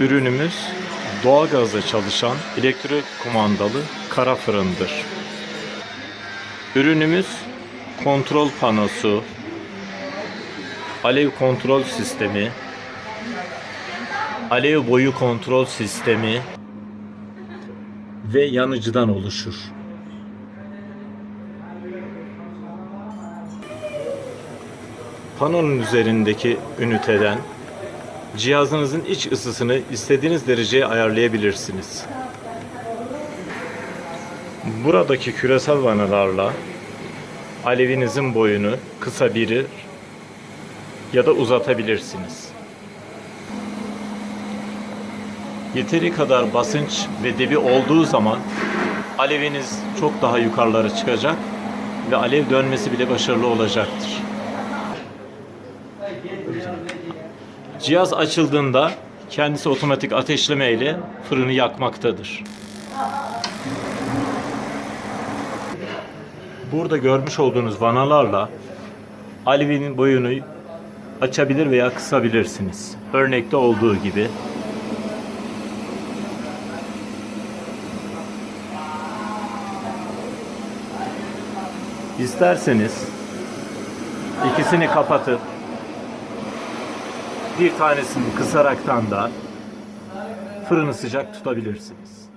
Ürünümüz doğalgazla çalışan elektrik kumandalı kara fırındır. Ürünümüz kontrol panosu, alev kontrol sistemi, alev boyu kontrol sistemi ve yanıcıdan oluşur. Panonun üzerindeki üniteden cihazınızın iç ısısını istediğiniz dereceye ayarlayabilirsiniz. Buradaki küresel vanalarla alevinizin boyunu kısabilir ya da uzatabilirsiniz. Yeteri kadar basınç ve debi olduğu zaman aleviniz çok daha yukarılara çıkacak ve alev dönmesi bile başarılı olacaktır. Cihaz açıldığında kendisi otomatik ateşleme ile fırını yakmaktadır. Burada görmüş olduğunuz vanalarla alevinin boyunu açabilir veya kısabilirsiniz. Örnekte olduğu gibi. İsterseniz ikisini kapatıp bir tanesini kısaraktan da fırını sıcak tutabilirsiniz.